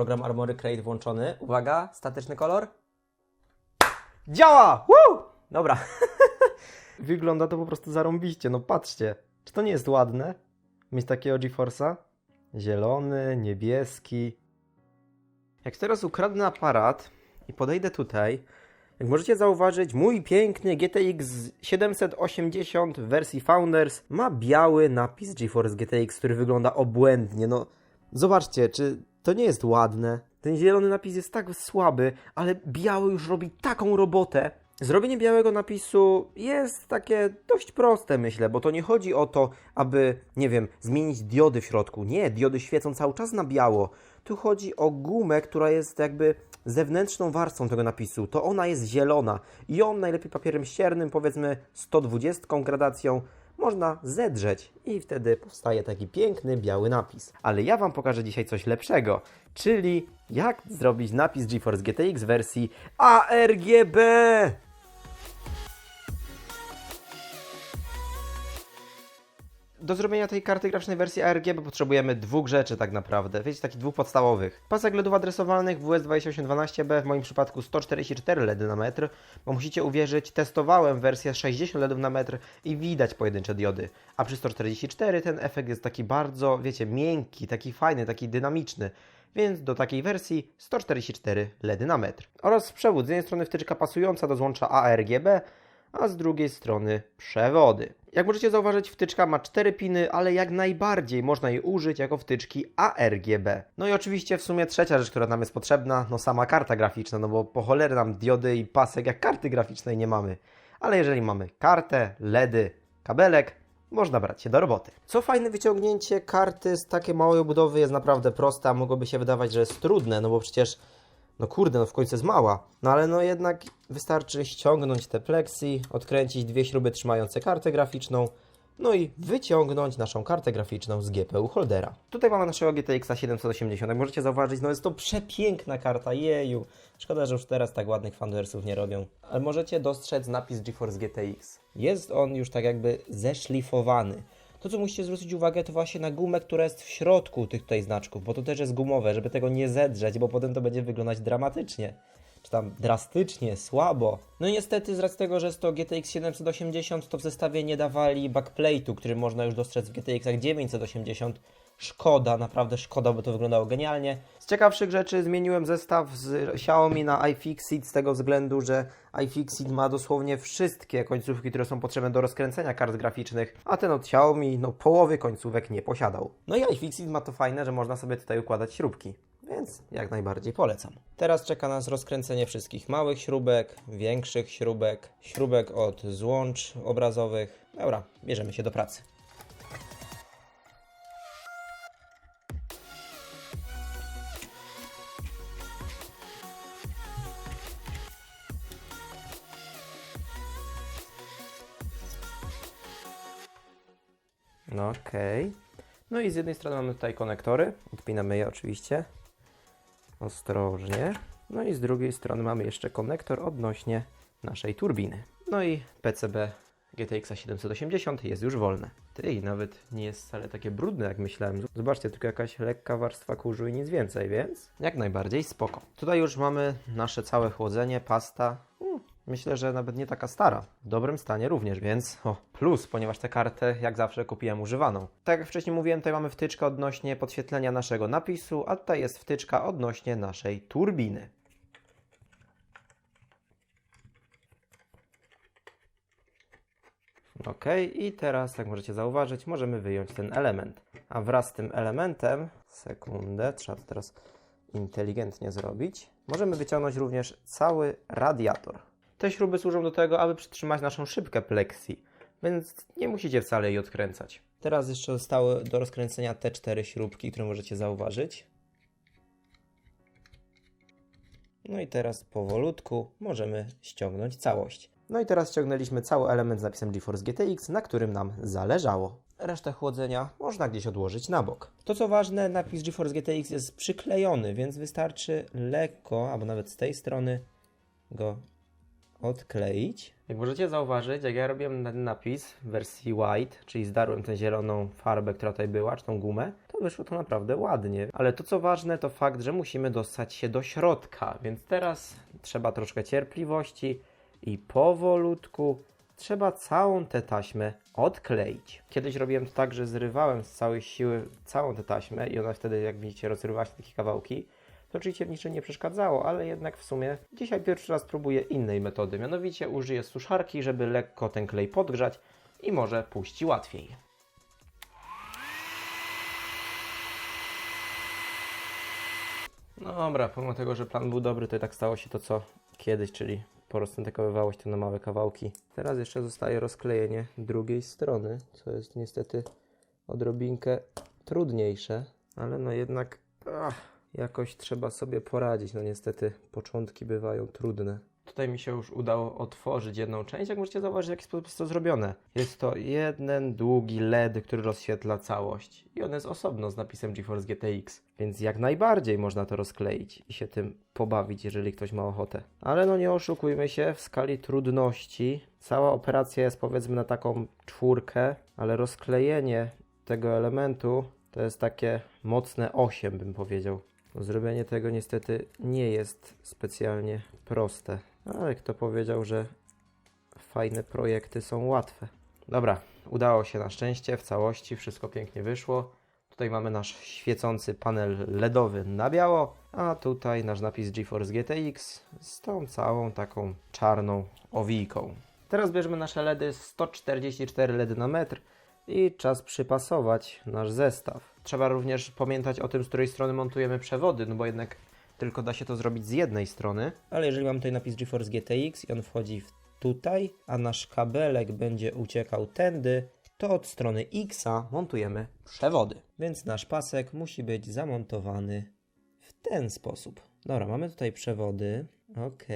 program Armory Crate włączony. Uwaga, statyczny kolor. Działa! Woo! Dobra. Wygląda to po prostu zarąbiście, no patrzcie. Czy to nie jest ładne? Mieć takiego GeForce'a? Zielony, niebieski. Jak teraz ukradnę aparat i podejdę tutaj, jak możecie zauważyć, mój piękny GTX 780 w wersji Founders ma biały napis GeForce GTX, który wygląda obłędnie. No, zobaczcie, czy to nie jest ładne? Ten zielony napis jest tak słaby, ale biały już robi taką robotę. Zrobienie białego napisu jest takie dość proste, myślę, bo to nie chodzi o to, aby, nie wiem, zmienić diody w środku. Nie, diody świecą cały czas na biało. Tu chodzi o gumę, która jest jakby zewnętrzną warstwą tego napisu. To ona jest zielona i ją najlepiej papierem ściernym, powiedzmy 120 gradacją, można zedrzeć i wtedy powstaje taki piękny biały napis. Ale ja Wam pokażę dzisiaj coś lepszego, czyli jak zrobić napis GeForce GTX wersji ARGB. Do zrobienia tej karty graficznej wersji ARGB potrzebujemy dwóch rzeczy tak naprawdę, wiecie, takich dwóch podstawowych. Pasek LEDów adresowanych WS2812B, w moim przypadku 144 LEDy na metr, bo musicie uwierzyć, testowałem wersję 60 LEDów na metr i widać pojedyncze diody, a przy 144 ten efekt jest taki bardzo, wiecie, miękki, taki fajny, taki dynamiczny. Więc do takiej wersji 144 LEDy na metr. Oraz przewód, z jednej strony wtyczka pasująca do złącza ARGB, a z drugiej strony przewody. Jak możecie zauważyć, wtyczka ma 4 piny, ale jak najbardziej można jej użyć jako wtyczki ARGB. No i oczywiście w sumie trzecia rzecz, która nam jest potrzebna, no sama karta graficzna, no bo po cholery nam diody i pasek jak karty graficznej nie mamy. Ale jeżeli mamy kartę, LEDy, kabelek, można brać się do roboty. Co fajne, wyciągnięcie karty z takiej małej obudowy jest naprawdę proste, a mogłoby się wydawać, że jest trudne, no bo przecież no kurde, no w końcu jest mała. No ale no jednak wystarczy ściągnąć te plexi, odkręcić dwie śruby trzymające kartę graficzną, no i wyciągnąć naszą kartę graficzną z GPU holdera. Tutaj mamy naszego GTX 780. Jak możecie zauważyć, no jest to przepiękna karta, jeju. Szkoda, że już teraz tak ładnych fanwersów nie robią. Ale możecie dostrzec napis GeForce GTX. Jest on już tak jakby zeszlifowany. To, co musicie zwrócić uwagę, to właśnie na gumę, która jest w środku tych tutaj znaczków, bo to też jest gumowe, żeby tego nie zedrzeć, bo potem to będzie wyglądać dramatycznie. Czy tam drastycznie, słabo. No i niestety, z racji tego, że jest to GTX 780, to w zestawie nie dawali backplate'u, który można już dostrzec w GTX 980. Szkoda, naprawdę szkoda, bo to wyglądało genialnie. Z ciekawszych rzeczy zmieniłem zestaw z Xiaomi na iFixit z tego względu, że iFixit ma dosłownie wszystkie końcówki, które są potrzebne do rozkręcenia kart graficznych, a ten od Xiaomi no połowy końcówek nie posiadał. No i iFixit ma to fajne, że można sobie tutaj układać śrubki. Więc jak najbardziej polecam. Teraz czeka nas rozkręcenie wszystkich małych śrubek, większych śrubek, śrubek od złącz obrazowych. Dobra, bierzemy się do pracy. No okej. No i z jednej strony mamy tutaj konektory. Odpinamy je oczywiście. Ostrożnie. No i z drugiej strony mamy jeszcze konektor odnośnie naszej turbiny. No i PCB GTX 780 jest już wolne. Ty, nawet nie jest wcale takie brudne jak myślałem. Zobaczcie, tylko jakaś lekka warstwa kurzu i nic więcej, więc jak najbardziej spoko. Tutaj już mamy nasze całe chłodzenie, pasta. Mm, Myślę, że nawet nie taka stara. W dobrym stanie również, więc o, plus, ponieważ tę kartę jak zawsze kupiłem używaną. Tak jak wcześniej mówiłem, tutaj mamy wtyczkę odnośnie podświetlenia naszego napisu, a tutaj jest wtyczka odnośnie naszej turbiny. Ok, i teraz, jak możecie zauważyć, możemy wyjąć ten element. A wraz z tym elementem, sekundę, trzeba to teraz inteligentnie zrobić, możemy wyciągnąć również cały radiator. Te śruby służą do tego, aby przytrzymać naszą szybkę plexi, więc nie musicie wcale jej odkręcać. Teraz jeszcze zostały do rozkręcenia te cztery śrubki, które możecie zauważyć. No i teraz powolutku możemy ściągnąć całość. No i teraz ściągnęliśmy cały element z napisem GeForce GTX, na którym nam zależało. Resztę chłodzenia można gdzieś odłożyć na bok. To co ważne, napis GeForce GTX jest przyklejony, więc wystarczy lekko, albo nawet z tej strony go odkleić. Jak możecie zauważyć, jak ja robiłem ten napis w wersji white, czyli zdarłem tę zieloną farbę, która tutaj była, czy tą gumę, to wyszło to naprawdę ładnie. Ale to co ważne, to fakt, że musimy dostać się do środka, więc teraz trzeba troszkę cierpliwości i powolutku trzeba całą tę taśmę odkleić. Kiedyś robiłem to tak, że zrywałem z całej siły całą tę taśmę i ona wtedy, jak widzicie, rozrywała się takie kawałki. To oczywiście w niczym nie przeszkadzało, ale jednak w sumie dzisiaj pierwszy raz próbuję innej metody. Mianowicie użyję suszarki, żeby lekko ten klej podgrzać i może puści łatwiej. No dobra, pomimo tego, że plan był dobry, to i tak stało się to, co kiedyś, czyli poroztynkowywało się to na małe kawałki. Teraz jeszcze zostaje rozklejenie drugiej strony, co jest niestety odrobinkę trudniejsze, ale no jednak ach, jakoś trzeba sobie poradzić. No niestety początki bywają trudne. Tutaj mi się już udało otworzyć jedną część. Jak możecie zauważyć, w jaki sposób jest to zrobione. Jest to jeden długi LED, który rozświetla całość. I on jest osobno z napisem GeForce GTX. Więc jak najbardziej można to rozkleić i się tym pobawić, jeżeli ktoś ma ochotę. Ale no nie oszukujmy się, w skali trudności cała operacja jest powiedzmy na taką czwórkę, ale rozklejenie tego elementu to jest takie mocne 8 bym powiedział. Zrobienie tego niestety nie jest specjalnie proste. Ale kto powiedział, że fajne projekty są łatwe. Dobra, udało się na szczęście w całości, wszystko pięknie wyszło. Tutaj mamy nasz świecący panel LEDowy na biało, a tutaj nasz napis GeForce GTX z tą całą taką czarną owijką. Teraz bierzemy nasze LEDy 144 LEDy na metr i czas przypasować nasz zestaw. Trzeba również pamiętać o tym, z której strony montujemy przewody, no bo jednak tylko da się to zrobić z jednej strony. Ale jeżeli mam tutaj napis GeForce GTX i on wchodzi w tutaj, a nasz kabelek będzie uciekał tędy, to od strony X montujemy przewody. Więc nasz pasek musi być zamontowany w ten sposób. Dobra, mamy tutaj przewody. Ok.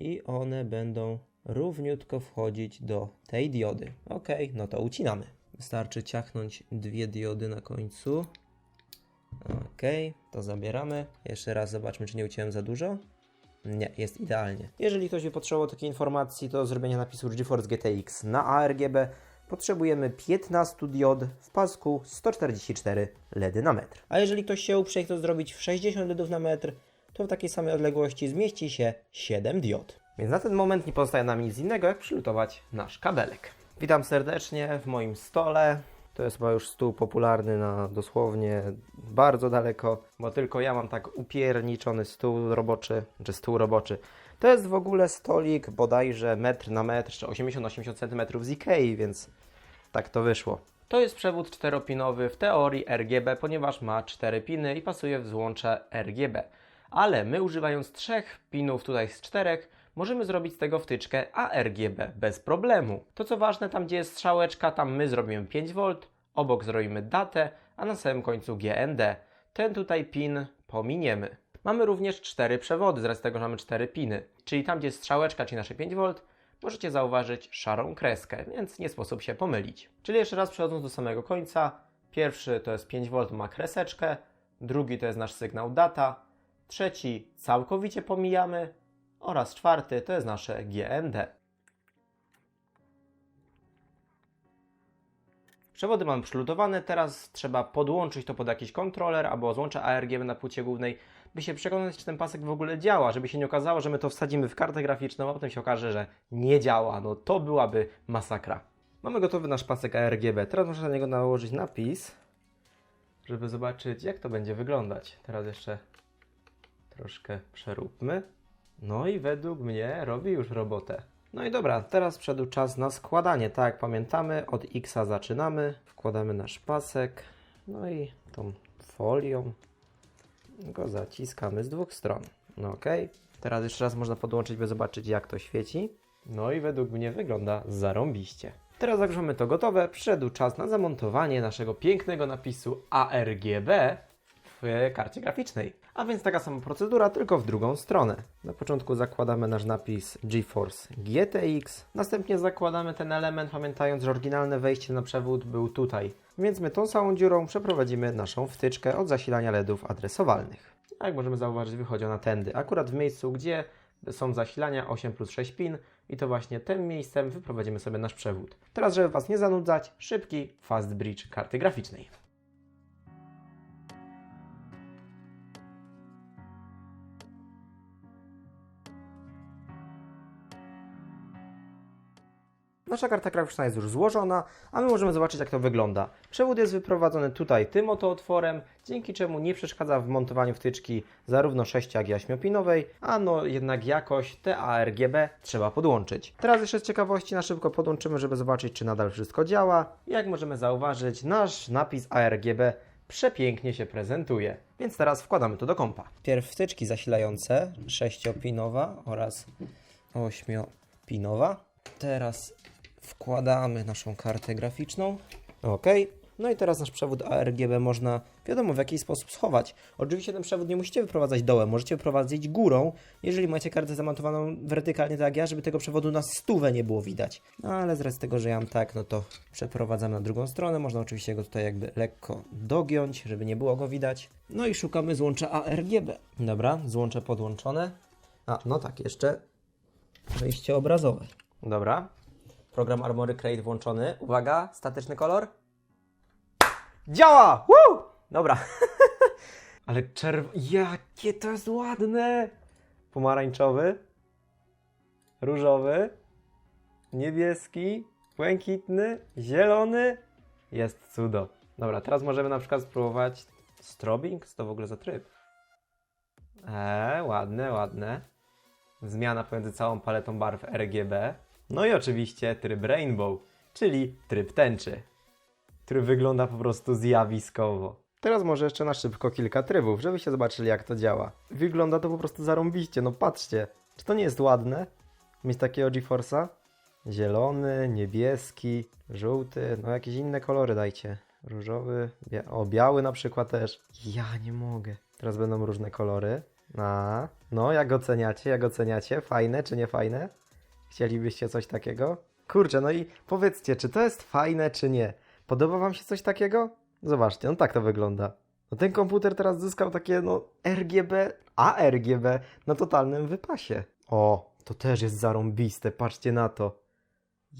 I one będą równiutko wchodzić do tej diody. Ok, no to ucinamy. Wystarczy ciachnąć dwie diody na końcu. Ok, to zabieramy. Jeszcze raz zobaczmy, czy nie uciąłem za dużo. Nie, jest idealnie. Jeżeli ktoś by potrzebował takiej informacji, to do zrobienia napisu GeForce GTX na ARGB potrzebujemy 15 diod w pasku 144 LEDy na metr. A jeżeli ktoś się uprze to zrobić w 60 LEDów na metr, to w takiej samej odległości zmieści się 7 diod. Więc na ten moment nie pozostaje nam nic innego, jak przylutować nasz kabelek. Witam serdecznie w moim stole. To jest chyba już stół popularny na dosłownie bardzo daleko, bo tylko ja mam tak upierniczony stół roboczy, czy stół roboczy. To jest w ogóle stolik bodajże metr na metr, czy 80-80 cm z Ikei, więc tak to wyszło. To jest przewód czteropinowy w teorii RGB, ponieważ ma 4 piny i pasuje w złącze RGB. Ale my używając trzech pinów tutaj z czterech, możemy zrobić z tego wtyczkę ARGB bez problemu. To co ważne, tam gdzie jest strzałeczka, tam my zrobimy 5V, obok zrobimy datę, a na samym końcu GND. Ten tutaj pin pominiemy. Mamy również cztery przewody, z racji tego, że mamy cztery piny. Czyli tam, gdzie jest strzałeczka, czyli nasze 5V, możecie zauważyć szarą kreskę, więc nie sposób się pomylić. Czyli jeszcze raz przechodząc do samego końca. Pierwszy to jest 5V, ma kreseczkę. Drugi to jest nasz sygnał data. Trzeci całkowicie pomijamy. Oraz czwarty to jest nasze GND. Przewody mamy przylutowane, teraz trzeba podłączyć to pod jakiś kontroler albo złącze ARGB na płycie głównej, by się przekonać, czy ten pasek w ogóle działa, żeby się nie okazało, że my to wsadzimy w kartę graficzną, a potem się okaże, że nie działa. No to byłaby masakra. Mamy gotowy nasz pasek ARGB. Teraz muszę na niego nałożyć napis, żeby zobaczyć, jak to będzie wyglądać. Teraz jeszcze troszkę przeróbmy. No i według mnie robi już robotę. No i dobra, teraz przyszedł czas na składanie. Tak jak pamiętamy, od X zaczynamy. Wkładamy nasz pasek. No i tą folią go zaciskamy z dwóch stron. No ok. Teraz jeszcze raz można podłączyć, by zobaczyć jak to świeci. No i według mnie wygląda zarąbiście. Teraz jak już mamy to gotowe, przyszedł czas na zamontowanie naszego pięknego napisu ARGB w karcie graficznej. A więc taka sama procedura, tylko w drugą stronę. Na początku zakładamy nasz napis GeForce GTX, następnie zakładamy ten element, pamiętając, że oryginalne wejście na przewód był tutaj. Więc my tą samą dziurą przeprowadzimy naszą wtyczkę od zasilania LEDów adresowalnych. Jak możemy zauważyć, wychodzi ona tędy, akurat w miejscu, gdzie są zasilania 8 plus 6 pin i to właśnie tym miejscem wyprowadzimy sobie nasz przewód. Teraz, żeby Was nie zanudzać, szybki fast bridge karty graficznej. Nasza karta graficzna jest już złożona, a my możemy zobaczyć jak to wygląda. Przewód jest wyprowadzony tutaj tym oto otworem, dzięki czemu nie przeszkadza w montowaniu wtyczki zarówno 6 jak i 8-pinowej, a no jednak jakoś te ARGB trzeba podłączyć. Teraz jeszcze z ciekawości na szybko podłączymy, żeby zobaczyć czy nadal wszystko działa. Jak możemy zauważyć, nasz napis ARGB przepięknie się prezentuje. Więc teraz wkładamy to do kompa. Pierw wtyczki zasilające 6-pinowa oraz 8-pinowa. Teraz wkładamy naszą kartę graficzną. OK. No i teraz nasz przewód ARGB można wiadomo w jaki sposób schować. Oczywiście ten przewód nie musicie wyprowadzać dołem, możecie wyprowadzić górą, jeżeli macie kartę zamontowaną wertykalnie tak jak ja, żeby tego przewodu na stówę nie było widać. No ale z racji tego, że ja mam tak, no to przeprowadzamy na drugą stronę. Można oczywiście go tutaj jakby lekko dogiąć, żeby nie było go widać. No i szukamy złącza ARGB. Dobra, złącze podłączone. A, no tak, jeszcze wejście obrazowe. Dobra. Program Armory Crate włączony. Uwaga, statyczny kolor. Działa! Woo! Dobra. Ale czerw... Jakie to jest ładne! Pomarańczowy. Różowy. Niebieski. Błękitny. Zielony. Jest cudo. Dobra, teraz możemy na przykład spróbować strobing. Co to w ogóle za tryb? Eee, ładne, ładne. Zmiana pomiędzy całą paletą barw RGB. No i oczywiście tryb Rainbow, czyli tryb tęczy, który wygląda po prostu zjawiskowo. Teraz może jeszcze na szybko kilka trybów, żebyście zobaczyli jak to działa. Wygląda to po prostu zarąbiście, no patrzcie. Czy to nie jest ładne? Mieć takiego GeForce'a? Zielony, niebieski, żółty, no jakieś inne kolory dajcie. Różowy, bia o biały na przykład też. Ja nie mogę. Teraz będą różne kolory. A, no jak oceniacie, jak oceniacie? Fajne czy nie fajne? Chcielibyście coś takiego? Kurczę, no i powiedzcie, czy to jest fajne, czy nie? Podoba Wam się coś takiego? Zobaczcie, no tak to wygląda. No ten komputer teraz zyskał takie, no, RGB, ARGB na totalnym wypasie. O, to też jest zarąbiste, patrzcie na to.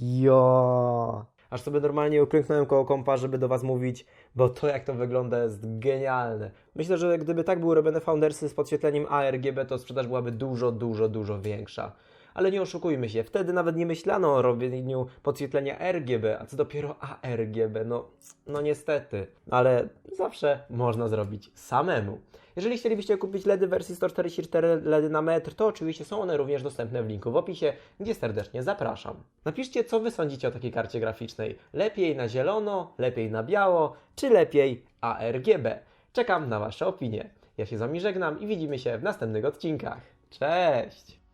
Jo. Aż sobie normalnie uklęknąłem koło kompa, żeby do Was mówić, bo to jak to wygląda jest genialne. Myślę, że gdyby tak były robione Foundersy z podświetleniem ARGB, to sprzedaż byłaby dużo, dużo, dużo większa. Ale nie oszukujmy się, wtedy nawet nie myślano o robieniu podświetlenia RGB, a co dopiero ARGB. No, no niestety, ale zawsze można zrobić samemu. Jeżeli chcielibyście kupić LEDy wersji 144 LEDy na metr, to oczywiście są one również dostępne w linku w opisie, gdzie serdecznie zapraszam. Napiszcie, co Wy sądzicie o takiej karcie graficznej. Lepiej na zielono, lepiej na biało, czy lepiej ARGB? Czekam na Wasze opinie. Ja się z Wami żegnam i widzimy się w następnych odcinkach. Cześć!